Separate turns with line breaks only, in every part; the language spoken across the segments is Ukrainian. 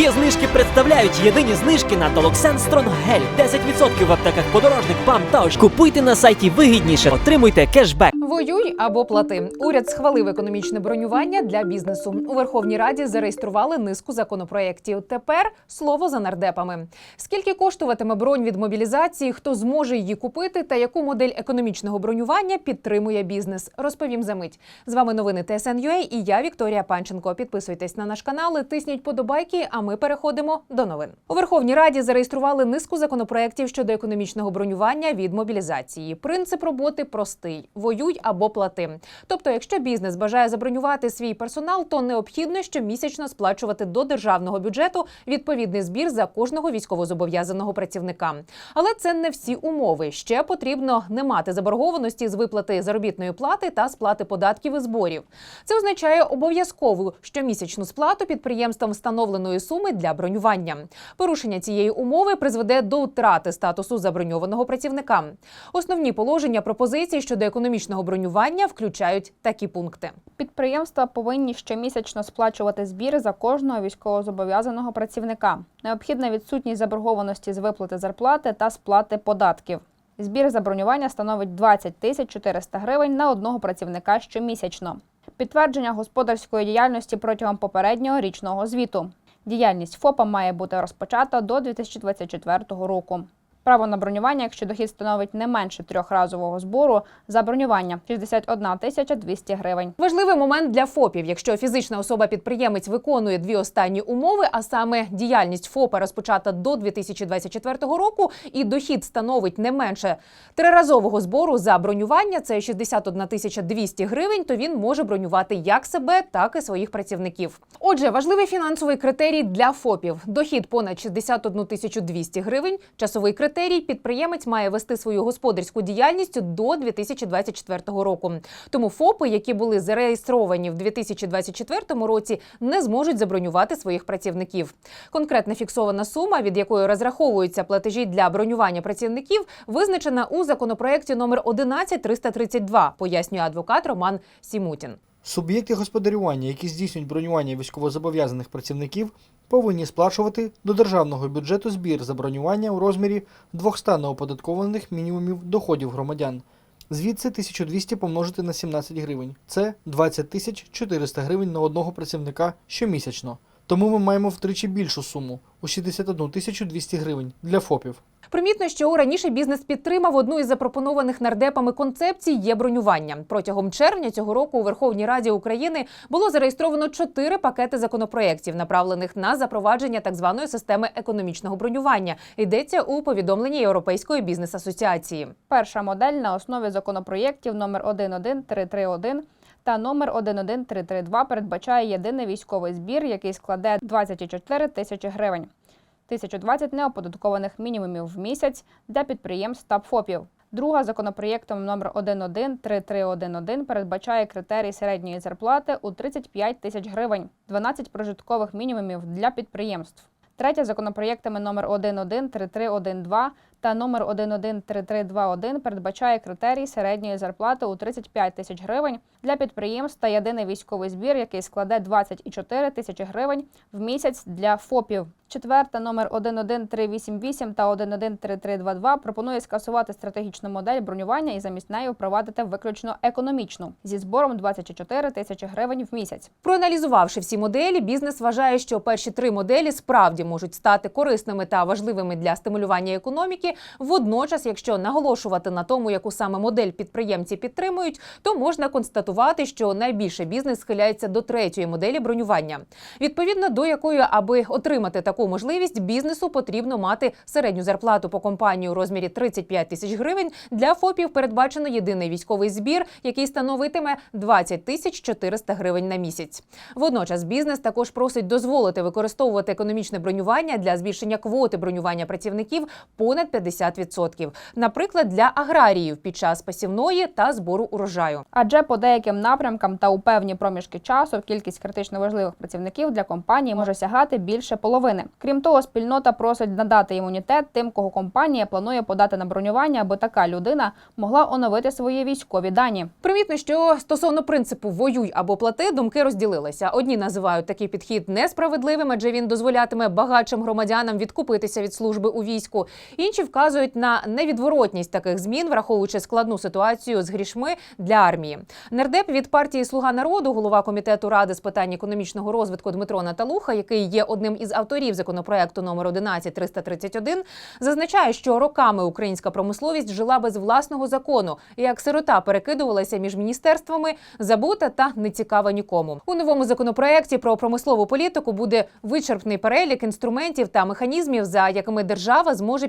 Є знижки представляють єдині знижки на Толоксен Стронг Гель. 10% в аптеках подорожник, ПАМ та ОШ. Купуйте на сайті вигідніше, отримуйте кешбек.
Воюй або плати. Уряд схвалив економічне бронювання для бізнесу. У Верховній Раді зареєстрували низку законопроєктів. Тепер слово за нардепами. Скільки коштуватиме бронь від мобілізації? Хто зможе її купити? Та яку модель економічного бронювання підтримує бізнес? Розповім за мить. З вами новини ТСН.UA і я Вікторія Панченко. Підписуйтесь на наш канал, тисніть подобайки. А ми переходимо до новин. У Верховній Раді зареєстрували низку законопроєктів щодо економічного бронювання від мобілізації. Принцип роботи простий: воюй або плати. Тобто, якщо бізнес бажає забронювати свій персонал, то необхідно щомісячно сплачувати до державного бюджету відповідний збір за кожного військовозобов'язаного працівника. Але це не всі умови. Ще потрібно не мати заборгованості з виплати заробітної плати та сплати податків і зборів. Це означає обов'язкову щомісячну сплату підприємствам встановленої суми для бронювання. Порушення цієї умови призведе до втрати статусу заброньованого працівника. Основні положення пропозицій щодо економічного бронювання включають такі пункти.
Підприємства повинні щомісячно сплачувати збір за кожного військовозобов'язаного працівника. Необхідна відсутність заборгованості з виплати зарплати та сплати податків. Збір за бронювання становить 20 тисяч 400 гривень на одного працівника щомісячно. Підтвердження господарської діяльності протягом попереднього річного звіту. Діяльність ФОПа має бути розпочата до 2024 року. Право на бронювання, якщо дохід становить не менше трьохразового збору за бронювання 61 тисяча 200 гривень.
Важливий момент для ФОПів. Якщо фізична особа-підприємець виконує дві останні умови, а саме діяльність ФОПа розпочата до 2024 року, і дохід становить не менше триразового збору за бронювання, це 61 тисяча 200 гривень, то він може бронювати як себе, так і своїх працівників. Отже, важливий фінансовий критерій для ФОПів: дохід понад 61 тисячу 200 гривень. Часовий критерій підприємець має вести свою господарську діяльність до 2024 року. Тому ФОПи, які були зареєстровані в 2024 році, не зможуть забронювати своїх працівників. Конкретна фіксована сума, від якої розраховуються платежі для бронювання працівників, визначена у законопроекті номер 11332, пояснює адвокат Роман Сімутін.
Суб'єкти господарювання, які здійснюють бронювання військовозобов'язаних працівників, повинні сплачувати до державного бюджету збір за бронювання у розмірі 200 неоподаткованих мінімумів доходів громадян. Звідси 1200 помножити на 17 гривень. Це 20 тисяч 400 гривень на одного працівника щомісячно. Тому ми маємо втричі більшу суму у 61 тисячу 200 гривень для ФОПів.
Примітно, що раніше бізнес підтримав одну із запропонованих нардепами концепцій є бронювання. Протягом червня цього року у Верховній Раді України було зареєстровано чотири пакети законопроєктів, направлених на запровадження так званої системи економічного бронювання. Йдеться у повідомленні Європейської бізнес-асоціації.
Перша модель на основі законопроєктів номер 11331 та номер 11332 передбачає єдиний військовий збір, який складе 24 тисячі гривень. 1020 неоподаткованих мінімумів в місяць для підприємств та ФОПів. Друга законопроєктом номер 1133311 передбачає критерій середньої зарплати у 35 тисяч гривень, 12 прожиткових мінімумів для підприємств. Третя законопроєктами номер 1133312 та номер 1133321 передбачає критерій середньої зарплати у 35 тисяч гривень для підприємств та єдиний військовий збір, який складе 24 тисячі гривень в місяць для ФОПів. Четверта номер 11388 та 1133322 пропонує скасувати стратегічну модель бронювання і замість неї впровадити виключно економічну зі збором 24 тисячі гривень в місяць.
Проаналізувавши всі моделі, бізнес вважає, що перші три моделі справді можуть стати корисними та важливими для стимулювання економіки. Водночас, якщо наголошувати на тому, яку саме модель підприємці підтримують, то можна констатувати, що найбільше бізнес схиляється до третьої моделі бронювання, відповідно до якої, аби отримати таку можливість, бізнесу потрібно мати середню зарплату по компанії у розмірі 35 тисяч гривень. Для ФОПів передбачено єдиний військовий збір, який становитиме 20 тисяч 400 гривень на місяць. Водночас бізнес також просить дозволити використовувати економічне бронювання для збільшення квоти бронювання працівників понад 50%. Наприклад, для аграріїв під час пасівної та збору урожаю.
Адже по деяким напрямкам та у певні проміжки часу кількість критично важливих працівників для компанії може сягати більше половини. Крім того, спільнота просить надати імунітет тим, кого компанія планує подати на бронювання, аби така людина могла оновити свої військові дані.
Примітно, що стосовно принципу воюй або плати, думки розділилися. Одні називають такий підхід несправедливим, адже він дозволятиме багатшим громадянам відкупитися від служби у війську. Інші вказують на невідворотність таких змін, враховуючи складну ситуацію з грішми для армії. Нардеп від партії Слуга народу, голова комітету ради з питань економічного розвитку Дмитро Наталуха, який є одним із авторів законопроекту номер 11331, зазначає, що роками українська промисловість жила без власного закону, як сирота перекидувалася між міністерствами, забута та нецікава нікому. У новому законопроекті про промислову політику буде вичерпний перелік інструментів та механізмів, за якими держава зможе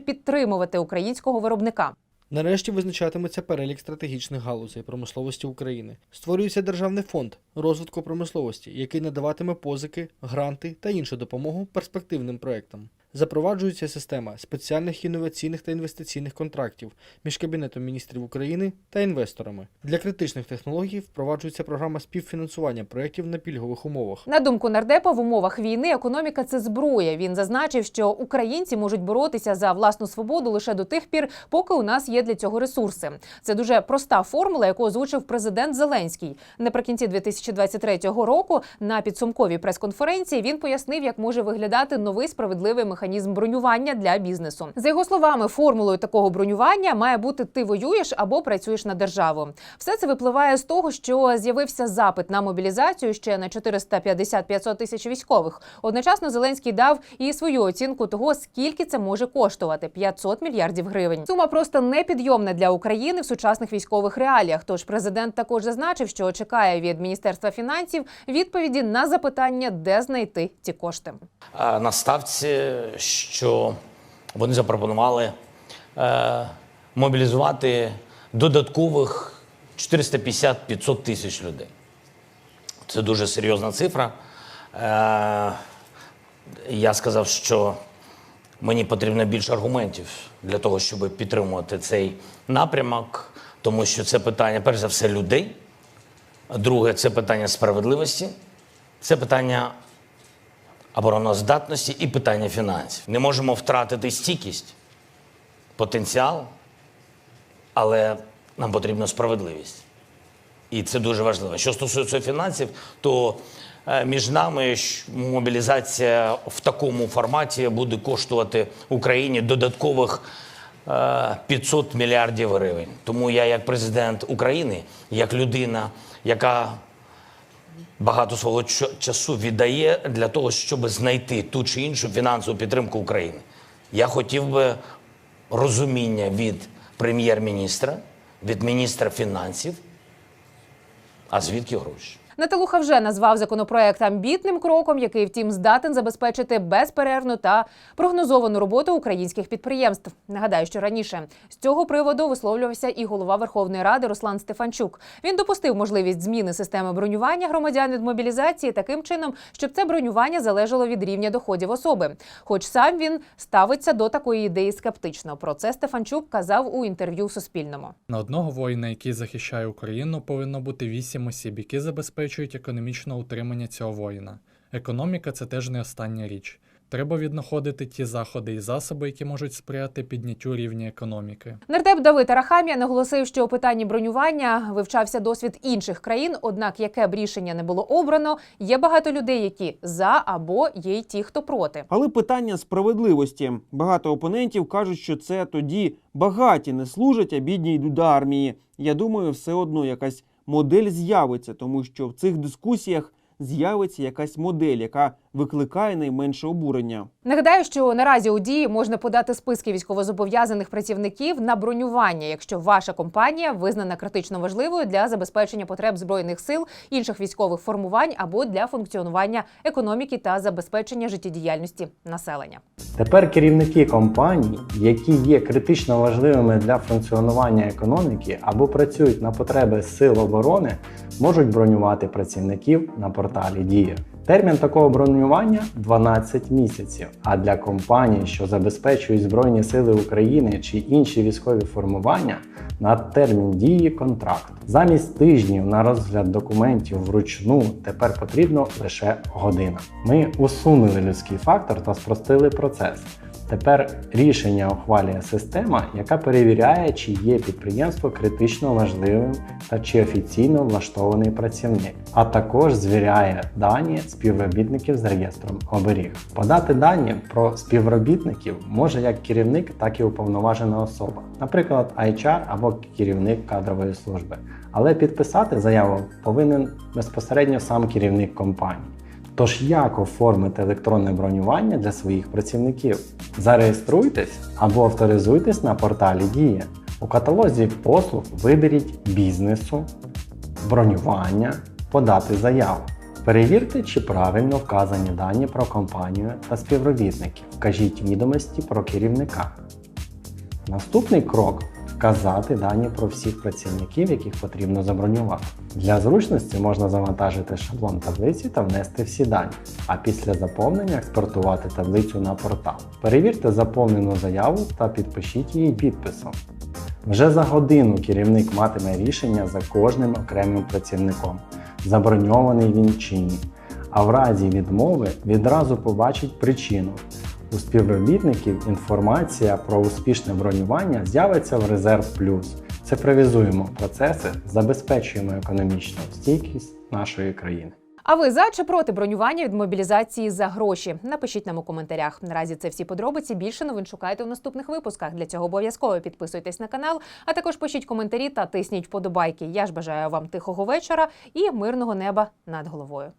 підтримувати українського виробника.
Нарешті визначатиметься перелік стратегічних галузей промисловості України. Створюється державний фонд розвитку промисловості, який надаватиме позики, гранти та іншу допомогу перспективним проектам. Запроваджується система спеціальних інноваційних та інвестиційних контрактів між Кабінетом міністрів України та інвесторами. Для критичних технологій впроваджується програма співфінансування проєктів на пільгових умовах.
На думку нардепа, в умовах війни економіка це зброя. Він зазначив, що українці можуть боротися за власну свободу лише до тих пір, поки у нас є для цього ресурси. Це дуже проста формула, яку озвучив президент Зеленський. Наприкінці 2023 року на підсумковій прес-конференції він пояснив, як може виглядати новий справедливий механізм бронювання для бізнесу. За його словами, формулою такого бронювання має бути ти воюєш або працюєш на державу. Все це випливає з того, що з'явився запит на мобілізацію ще на 450-500 тисяч військових. Одночасно Зеленський дав і свою оцінку того, скільки це може коштувати 500 мільярдів гривень. Сума просто непідйомна для України в сучасних військових реаліях. Тож президент також зазначив, що чекає від міністерства фінансів відповіді на запитання, де знайти ці кошти.
на ставці, що вони запропонували е, мобілізувати додаткових 450-500 тисяч людей. Це дуже серйозна цифра. Е, я сказав, що мені потрібно більше аргументів для того, щоб підтримувати цей напрямок, тому що це питання, перш за все, людей. Друге, це питання справедливості, це питання обороноздатності і питання фінансів. Не можемо втратити стійкість, потенціал, але нам потрібна справедливість. І це дуже важливо. Що стосується фінансів, то е, між нами мобілізація в такому форматі буде коштувати Україні додаткових е, 500 мільярдів гривень. Тому я, як президент України, як людина, яка багато свого часу віддає для того, щоб знайти ту чи іншу фінансову підтримку України. Я хотів би розуміння від прем'єр-міністра, від міністра фінансів, а звідки гроші?
Наталуха вже назвав законопроект амбітним кроком, який, втім, здатен забезпечити безперервну та прогнозовану роботу українських підприємств. Нагадаю, що раніше з цього приводу висловлювався і голова Верховної Ради Руслан Стефанчук. Він допустив можливість зміни системи бронювання громадян від мобілізації таким чином, щоб це бронювання залежало від рівня доходів особи. Хоч сам він ставиться до такої ідеї скептично. Про це Стефанчук казав у інтерв'ю Суспільному.
На одного воїна, який захищає Україну, повинно бути вісім осіб, які забезпечують економічне утримання цього воїна. Економіка це теж не остання річ. Треба віднаходити ті заходи і засоби, які можуть сприяти підняттю рівня економіки.
Нардеп Давид Арахамія наголосив, що у питанні бронювання вивчався досвід інших країн. Однак, яке б рішення не було обрано, є багато людей, які за або є й ті, хто проти.
Але питання справедливості. Багато опонентів кажуть, що це тоді багаті не служать, а бідні йдуть до армії. Я думаю, все одно якась модель з'явиться, тому що в цих дискусіях з'явиться якась модель, яка викликає найменше обурення.
Нагадаю, що наразі у дії можна подати списки військовозобов'язаних працівників на бронювання, якщо ваша компанія визнана критично важливою для забезпечення потреб збройних сил, інших військових формувань або для функціонування економіки та забезпечення життєдіяльності населення.
Тепер керівники компаній, які є критично важливими для функціонування економіки або працюють на потреби сил оборони, можуть бронювати працівників на порталі Дія. Термін такого бронювання 12 місяців. А для компаній, що забезпечують Збройні Сили України чи інші військові формування, на термін дії контракт. Замість тижнів на розгляд документів вручну тепер потрібно лише година. Ми усунули людський фактор та спростили процес. Тепер рішення ухвалює система, яка перевіряє, чи є підприємство критично важливим та чи офіційно влаштований працівник, а також звіряє дані співробітників з реєстром оберіг. Подати дані про співробітників може як керівник, так і уповноважена особа, наприклад, HR або керівник кадрової служби. Але підписати заяву повинен безпосередньо сам керівник компанії. Тож як оформити електронне бронювання для своїх працівників? Зареєструйтесь або авторизуйтесь на порталі Дія. У каталозі послуг виберіть бізнесу, бронювання, подати заяву. Перевірте, чи правильно вказані дані про компанію та співробітників. Вкажіть відомості про керівника. Наступний крок вказати дані про всіх працівників, яких потрібно забронювати. Для зручності можна завантажити шаблон таблиці та внести всі дані, а після заповнення експортувати таблицю на портал. Перевірте заповнену заяву та підпишіть її підписом. Вже за годину керівник матиме рішення за кожним окремим працівником, заброньований він чи ні. А в разі відмови відразу побачить причину. У співробітників інформація про успішне бронювання з'явиться в Резерв Плюс. Цифровізуємо процеси, забезпечуємо економічну стійкість нашої країни.
А ви за чи проти бронювання від мобілізації за гроші? Напишіть нам у коментарях. Наразі це всі подробиці. Більше новин шукайте у наступних випусках. Для цього обов'язково підписуйтесь на канал, а також пишіть коментарі та тисніть вподобайки. Я ж бажаю вам тихого вечора і мирного неба над головою.